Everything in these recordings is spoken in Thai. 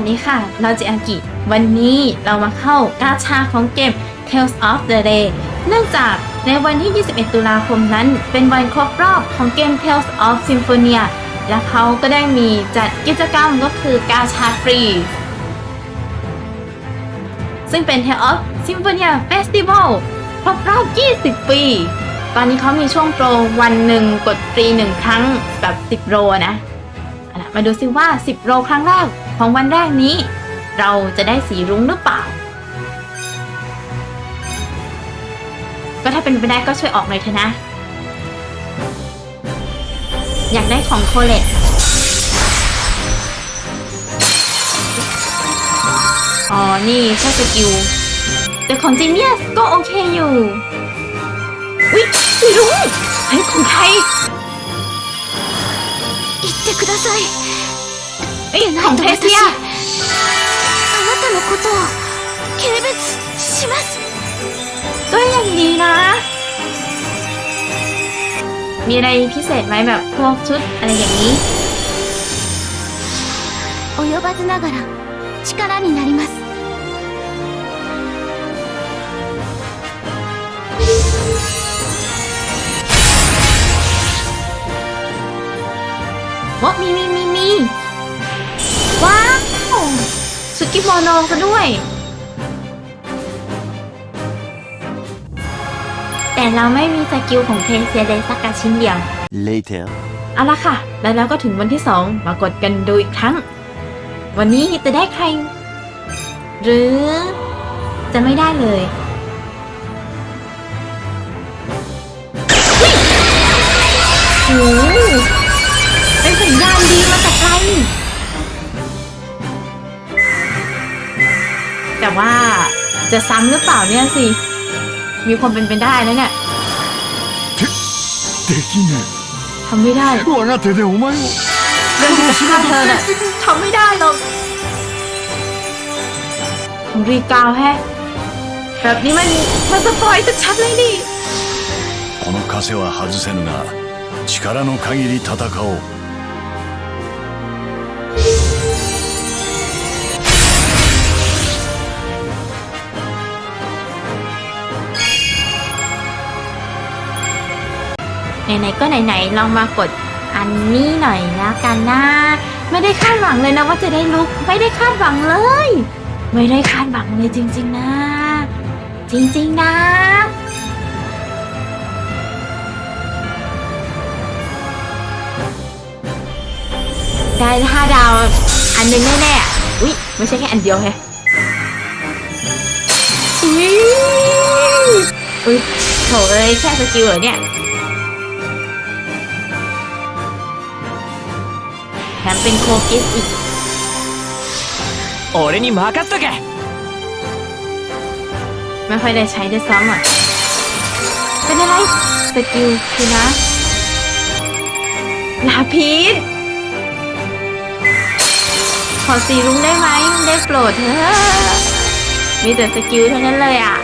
สดีค่ะ เราจิอากิ วันนี้เรามาเข้ากาชาของเกม Tales of the Day เนื่องจากในวันที่ 21 ตุลาคมนั้น เป็นวันครบรอบของเกม Tales of Symphonia และเขาก็ได้มีจัดกิจกรรมก็คือกาชาฟรี ซึ่งเป็น Tales of Symphonia Festival ครบรอบ 20 ปี ตอนนี้เขามีช่วงโปรวันหนึ่งกดฟรีหนึ่งครั้งแบบ 10 โรนะ มาดูซิว่า 10 โรครั้งแรกของวันแรกนี้ เราจะได้สีรุ้งหรือเปล่า ก็ถ้าเป็นไปได้ก็ช่วยออกหน่อยเถอะนะ อยากได้ของโคเลตอ๋อ นี่แค่สกิล แต่ของจีเนียสก็โอเคอยู่อุ๊ยสีรุ้งเฮ้ยของใคร 言ってください เอ้ยของเทสเซีย あなたのことを軽蔑します ก็ยังดีนะ มีอะไรพิเศษไหมแบบพวกชุดอะไรอย่างนี้ 及ばずながら力になります ว่ามีมีมีมีว้าว ชุดกิโมโนซะด้วย แต่เราไม่มีสกิลของเทนเซียเลยสักกระชิ้นเดียว Later. เอาละค่ะ แล้วเราก็ถึงวันที่สองมากดกันดูอีกครั้ง วันนี้จะได้ใคร หรือจะไม่ได้เลยเฮ้ยโอ้ แต่ว่าจะซ้ำหรือเปล่าเนี่ยสิ มีความเป็นไปได้นะเนี่ย できね ทำไม่ได้ え。我が手でお前を。 เรื่องที่จะฆ่าเธอน่ะทำไม่ได้หรอกของรีกาวแฮะ แบบนี้มันมันสปอยจะชัดเลยนี่ この枷は外せぬが、力の限り戦おう。 ไหนๆก็ไหนๆลองมากดอันนี้หน่อยแล้วกันนะไม่ได้คาดหวังเลยนะว่าจะได้ลุกไม่ได้คาดหวังเลย ไม่ได้คาดหวังเลยจริง ๆ นะ จริง ๆ นะได้ห้าดาวอันหนึ่งแน่ๆอุ๊ยไม่ใช่แค่อันเดียวแฮะอุ๊ยอุ๊ยโถเอ้ยแค่สกิลเหรอเนี่ย แถมเป็นโคกิสอีก 俺に任せとけ ไม่ค่อยได้ใช้ด้วยซ้ำอ่ะ เป็นอะไร สกิลคือนะ ลาพีดขอสีรุ้งได้ไหม ได้โปรดเถอะมีแต่สกิลเท่านั้นเลยอ่ะ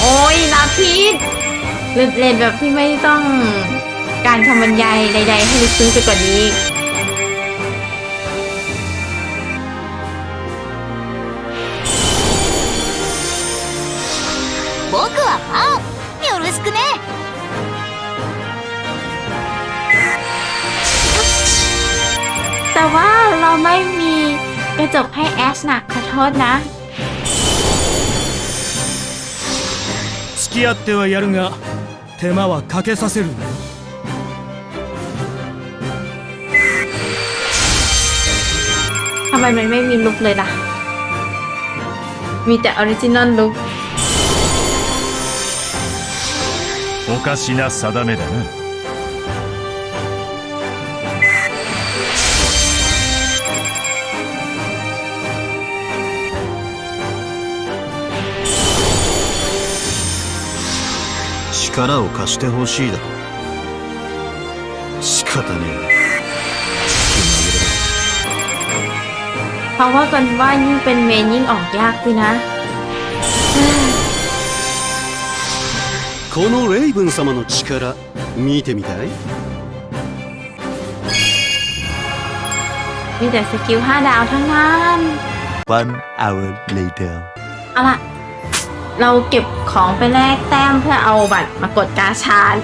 โอ้ยลาพีดเล่นเล่นแบบที่ไม่ต้องการคำบรรยายใด ๆ ให้ลึกซึ้งไปกว่านี้ 僕はファンよろしくね แต่ว่าเราไม่มีกระจกให้แอชนะขอโทษนะ 付き合ってはやるが手間はかけさせるなよ ทำไมมันไม่มีลุกเลยล่ะ มีแต่ออริจินอลลุก おかしな定めだな 力を貸してほしいだろ仕方ねえな เพราะว่ากันว่ายิ่งเป็นเมนยิ่งออกยากด้วยนะ このレイブン様の力見てみたい มีแต่สกิล5ดาวทั้งนั้น One hour later เอาล่ะ เราเก็บของไปแลกแต้มเพื่อเอาบัตรมากดกาชาด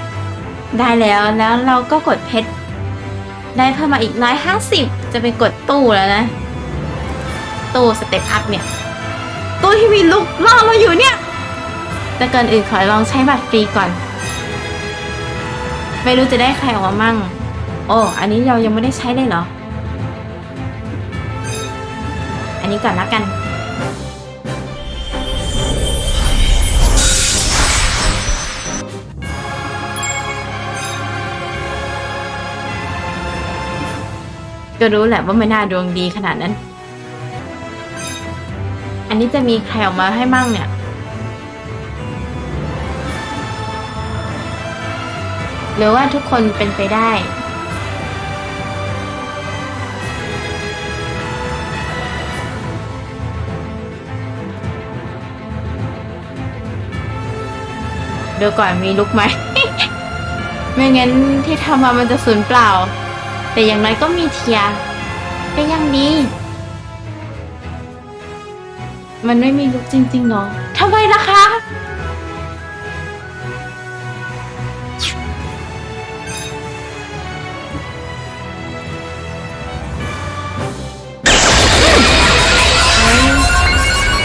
ได้แล้วแล้วเราก็กดเพชรได้เพิ่มมาอีกร้อยห้าสิบจะไปกดตู้แล้วนะ ตู้สเต็ปอัพเนี่ย ตู้ที่มีลูกล่อเราอยู่เนี่ย แต่ก่อนอื่นขอลองใช้บัตรฟรีก่อน ไม่รู้จะได้ใครออกมามั่ง โอ้อันนี้เรายังไม่ได้ใช้เลยเหรอ อันนี้ก่อนแล้วกัน ก็รู้แหละว่าไม่น่าดวงดีขนาดนั้น อันนี้จะมีใครออกมาให้มั่งเนี่ย หรือว่าทุกคนเป็นไปได้ เดี๋ยวก่อนมีลุกไหม ไม่งั้นที่ทำมามันจะสูญเปล่า แต่อย่างน้อยก็มีเทียก็ยังดี มันไม่มีลุกจริงๆหรอทำไมล่ะคะ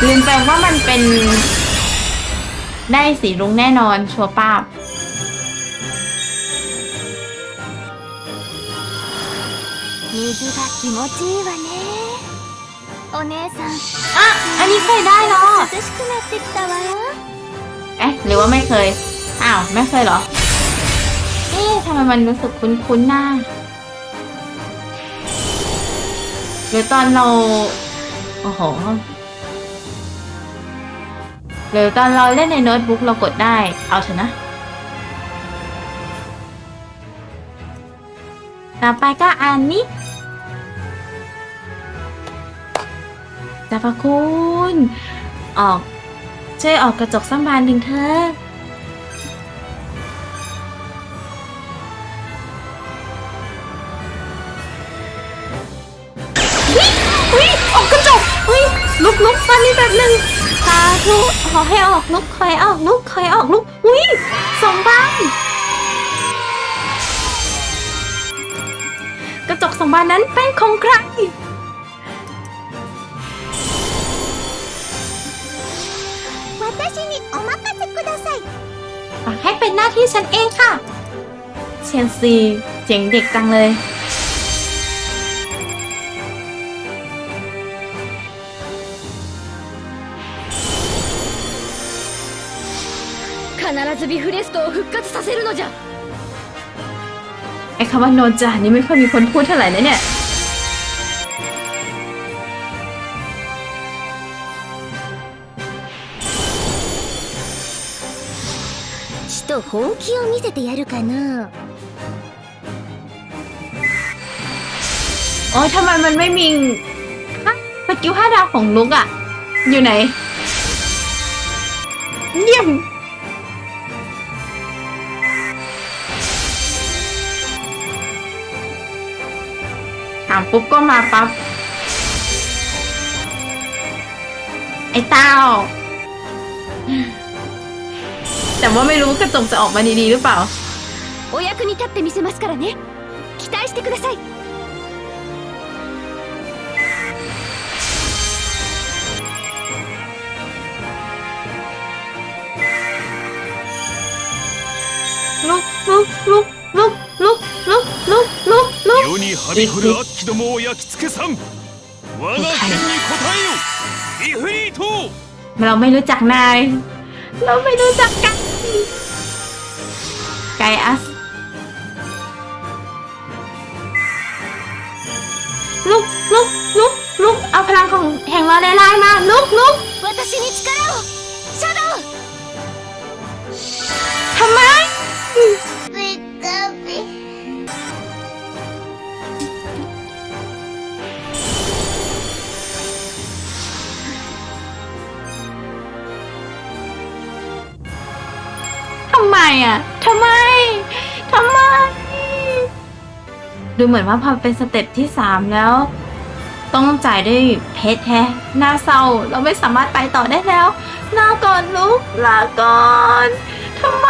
ลืมไปว่ามันเป็นได้สีรุ้งแน่นอนชัวร์ป้าบ 水が気持ちいいわねお姉さん อ่ะ อันนี้เคยได้เหรอ 涼しくなってきたわよ เอ๊ะ หรือว่าไม่เคย อ้าว ไม่เคยเหรอ เอ๊ะทำไมมันรู้สึกคุ้นๆหน้า หรือตอนเรา โอ้โห หรือตอนเราเล่นในโน้ตบุ๊กเรากดได้ เอาเถอะนะ ต่อไปก็อันนี้ จับพระคุณ ออก ช่วยออกกระจกสัมบานดึงเธออุ้ยออกกระจกอุ้ยลุกลุกตอนนี้แบบหนึ่งสาธุขอให้ออกลุกคอยออกลุกคอยออกลุกอุ้ยสองบานกระจกสองบานนั้นเป็นของใคร ฝากให้เป็นหน้าที่ฉันเองค่ะ เชนซีเสียงเด็กจังเลย 必ずビフレストを復活させるのじゃ ไอ้คำว่าโนจานี่ไม่ค่อยมีคนพูดเท่าไหร่นะเนี่ย と本気を見せてやるかな โอ้ยทำไมมันไม่มีฮะสกิลห้าดาวของลุกอะอยู่ไหน เยี่ยม ถามปุ๊บก็มาปั๊บ ไอ้เต้า แต่ว่าไม่รู้กระจกจะออกมาดีๆหรือเปล่า お役に立ってみせますからね期待してください ลุกลุกลุกลุกลุกลุกลุกลุกลุก 世にはびこる悪鬼どもを焼き付けさん我が剣に応えよイフリート เราไม่รู้จักนาย เราไม่รู้จักกัน Kay as... Look! ำไมอะทำไมทำไม ดูเหมือนว่าพอเป็นสเต็ปที่สามแล้ว ต้องจ่ายด้วยเพชรแฮะน่าเศร้าเราไม่สามารถไปต่อได้แล้วลาก่อนลูกลาก่อนทำไม